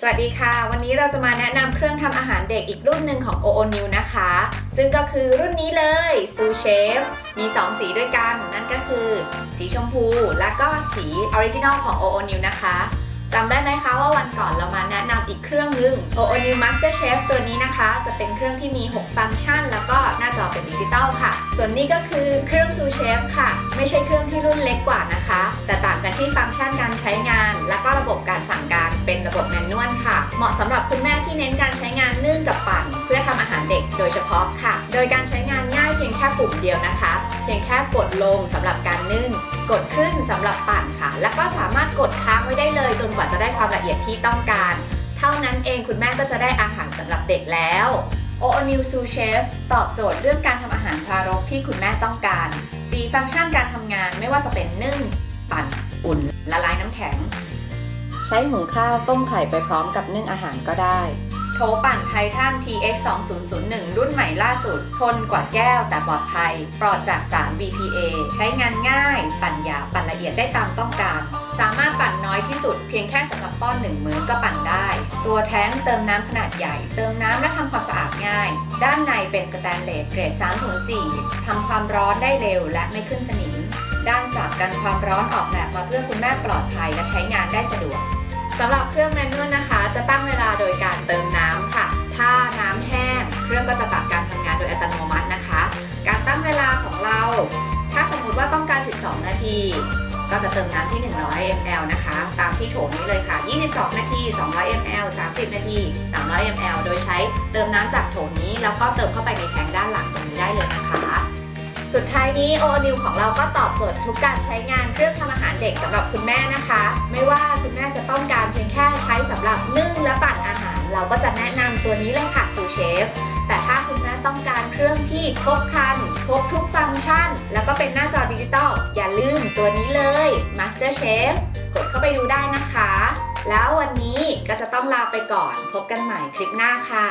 สวัสดีค่ะ วันนี้เราจะมาแนะนำเครื่องทำอาหารเด็กอีกรุ่นหนึ่งของ OO New นะคะ ซึ่งก็คือรุ่นนี้เลยซูเชฟมี 2 สีด้วยกัน นั่นก็คือ สีชมพู และก็สีออริจินอลของ OO New นะคะจำได้ไหม อีกเครื่องหนึง OO New Master Chef ตัวนี้นะคะ จะเป็นเครื่องที่มี 6 ฟังก์ชัน แล้วก็หน้าจอเป็นดิจิตอลค่ะ ส่วนนี้ก็คือเครื่องซูเชฟค่ะ ไม่ใช่เครื่องที่รุ่นเล็กกว่านะคะ แต่ต่างกันที่ฟังก์ชันการใช้งาน และก็ระบบการสั่งการเป็นระบบแมนนวลค่ะ เหมาะสำหรับคุณแม่ที่เน้นการใช้งานนึ่งกับปั่นเพื่อทำอาหารเด็กโดยเฉพาะค่ะ โดยการใช้งานง่ายเพียงแค่ปุ่มเดียวนะคะ เพียงแค่กดลงสำหรับการนึ่ง กดขึ้นสำหรับปั่นค่ะ แล้วก็สามารถกดค้างไว้ได้เลยจนกว่าจะได้ความละเอียดที่ต้องการ เท่านั้นเองคุณแม่ก็จะได้อาหารสำหรับเด็กแล้ว o o New Sous Chef ตอบโจทย์เรื่องการทำอาหารทารกที่คุณแม่ต้องการ สีฟังก์ชันการทำงานไม่ว่าจะเป็นนึ่ง ปั่น อุ่น ละลายน้ำแข็ง ใช้หุงข้าวต้มไข่ไปพร้อมกับนึ่งอาหารก็ได้ โถปั่นไททัน TX 2001รุ่นใหม่ล่าสุด ทนกว่าแก้วแต่ปลอดภัย ปลอดจากสาร BPA ใช้งานง่าย ปั่นหยาบปั่นละเอียดได้ตามต้องการ สามารถปั่นน้อยที่สุดเพียงแค่สำหรับป้อนหนึ่งมื้อก็ปั่นได้ ตัวแท้งเติมน้ำขนาดใหญ่ เติมน้ำและทำความสะอาดง่าย ด้านในเป็นสแตนเลสเกรด 304ทำความร้อนได้เร็วและไม่ขึ้นสนิม ด้านจับกันความร้อนออกแบบมาเพื่อคุณแม่ปลอดภัยและใช้งานได้สะดวกสำหรับเครื่องแมนนวลนะคะ จะตั้งเวลาโดยการเติมน้ำค่ะ ถ้าน้ำแห้ง เครื่องก็จะตัดการทำงานโดยอัตโนมัตินะคะ การตั้งเวลาของเรา ถ้าสมมติว่าต้องการ 12 นาที ก็จะเติมน้ำที่ 100 ml นะคะ ตามที่โถนี้เลยค่ะ 22 นาที 200 ml 30 นาที 300 ml โดยใช้เติมน้ำจากโถนี้ แล้วก็เติมเข้าไปในแทงด้านหลังตรงนี้ได้เลยนะคะสุดท้ายนี้โอนิวของเราก็ตอบโจทย์ทุกการใช้งานเครื่องทำอาหารเด็กสำหรับคุณแม่นะคะ ไม่ว่าคุณแม่จะต้องการ เราก็จะแนะนำตัวนี้เลยค่ะซูเชฟแต่ถ้าคุณแม่ต้องการเครื่องที่ครบครัน ครบทุกฟังก์ชัน แล้วก็เป็นหน้าจอดิจิตอลอย่าลืมตัวนี้เลย Master Chef กดเข้าไปดูได้นะคะ แล้ววันนี้ก็จะต้องลาไปก่อน พบกันใหม่คลิปหน้าค่ะ